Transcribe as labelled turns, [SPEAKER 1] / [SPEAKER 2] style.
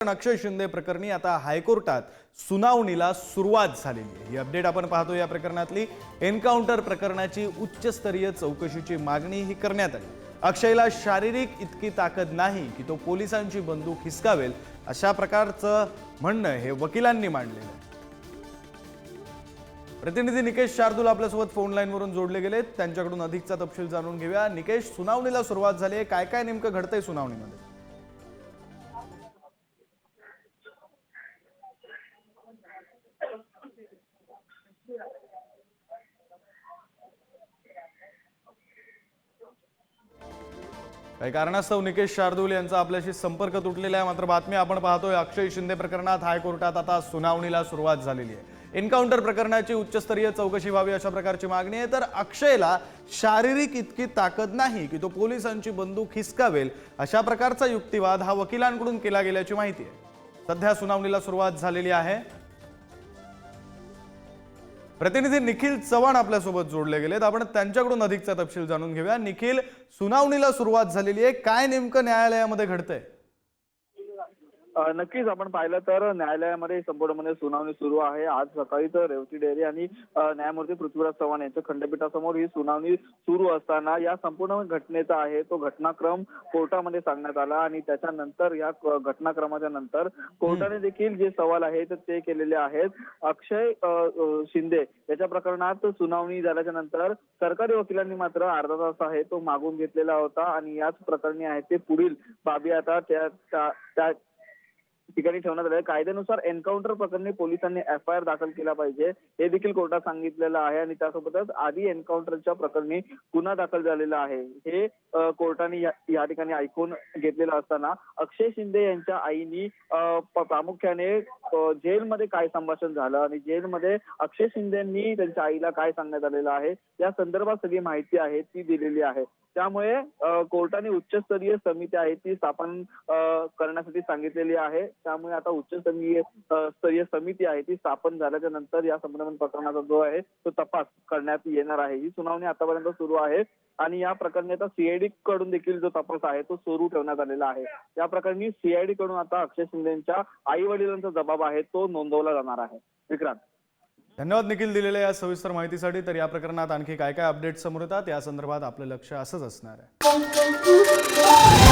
[SPEAKER 1] अक्षय शिंदे प्रकरणी आता हायकोर्टात सुनावणीला सुरुवात झालेली आहे. ही अपडेट आपण पाहतो या प्रकरणातली. एन्काउंटर प्रकरणाची उच्चस्तरीय चौकशीची मागणी ही करण्यात आली. अक्षयला शारीरिक इतकी ताकद नाही की तो पोलिसांची बंदूक हिसकावेल अशा प्रकारचं म्हणणं हे वकिलांनी मांडलेलं आहे. प्रतिनिधी निकेश शार्दूल आपल्यासोबत फोन लाईनवरून जोडले गेलेत त्यांच्याकडून अधिकचा तपशील जाणून घेऊया. निकेश सुनावणीला सुरुवात झाली आहे. काय काय नेमकं घडतंय सुनावणीमध्ये? काही कारणास्तव निकेश शार्दूल यांचा आपल्याशी संपर्क तुटलेला आहे. मात्र बातमी आपण पाहतोय अक्षय शिंदे प्रकरणात हायकोर्टात आता सुनावणीला सुरुवात झालेली आहे. एन्काउंटर प्रकरणाची उच्चस्तरीय चौकशी व्हावी अशा प्रकारची मागणी आहे. तर अक्षयला शारीरिक इतकी ताकद नाही की तो पोलिसांची बंदूक हिसकावेल अशा प्रकारचा युक्तिवाद हा वकिलांकडून केला गेल्याची माहिती आहे. सध्या सुनावणीला सुरुवात झालेली आहे. प्रतिनिधी निखिल चव्हाण आपल्यासोबत जोडले गेलेत. आपण त्यांच्याकडून अधिकचा तपशील जाणून घेऊया. निखिल सुनावणीला सुरुवात झालेली आहे. काय नेमकं न्यायालयामध्ये घडतंय?
[SPEAKER 2] नक्कीच आपण पाहिलं तर न्यायालयामध्ये संपूर्णपणे सुनावणी सुरू आहे. आज सकाळी तर रेवती डेअरी आणि न्यायमूर्ती पृथ्वीराज चव्हाण यांच्या खंडपीठासमोर ही सुनावणी सुरू असताना या संपूर्ण घटनेचा आहे. तो घटनाक्रम कोर्टामध्ये सांगण्यात आला आणि त्याच्यानंतर या घटनाक्रमाच्या नंतर कोर्टाने देखील जे सवाल आहेत ते केलेले आहेत. अक्षय शिंदे याच्या प्रकरणात सुनावणी झाल्याच्यानंतर सरकारी वकिलांनी मात्र अर्धा तास आहे तो मागून घेतलेला होता आणि याच प्रकरणी आहे ते पुढील बाबी. आता त्या ठिकाणी ठेवण्यात आले कायद्यानुसार एन्काउंटर प्रकरणी पोलिसांनी एफ आय आर दाखल केला पाहिजे. हे देखील कोर्टात सांगितलेलं आहे आणि त्यासोबतच आधी एन्काउंटरच्या प्रकरणी गुन्हा दाखल झालेला आहे. हे कोर्टाने या ठिकाणी ऐकून घेतलेलं असताना अक्षय शिंदे यांच्या आईनी प्रामुख्याने जेलमध्ये काय संभाषण झालं आणि जेलमध्ये अक्षय शिंदेनी त्यांच्या आईला काय सांगण्यात आलेलं आहे या संदर्भात सगळी माहिती आहे ती दिलेली आहे. त्यामुळे कोर्टाने उच्चस्तरीय समिती आहे ती स्थापन करण्यासाठी सांगितलेली आहे. त्यामुळे आता उच्चस्तरीय स्तरीय समिती आहे ती स्थापन झाल्याच्यानंतर या संबंध प्रकरणाचा जो आहे तो तपास करण्यात येणार आहे. ही सुनावणी आतापर्यंत सुरू आहे आणि या प्रकरणी आता सीआयडी कडून देखील जो तपास आहे तो सुरू ठेवण्यात आलेला आहे. या प्रकरणी सीआयडी कडून आता अक्षय शिंदेच्या आई वडिलांचा जबाब आहे तो नोंदवला जाणार आहे. विक्रांत.
[SPEAKER 1] धन्यवाद निखिल दिलेल्या या सविस्तर माहितीसाठी. तर या प्रकरणात आणखी काय काय अपडेट समोर येतात या संदर्भात आपलं लक्ष असंच असणार आहे.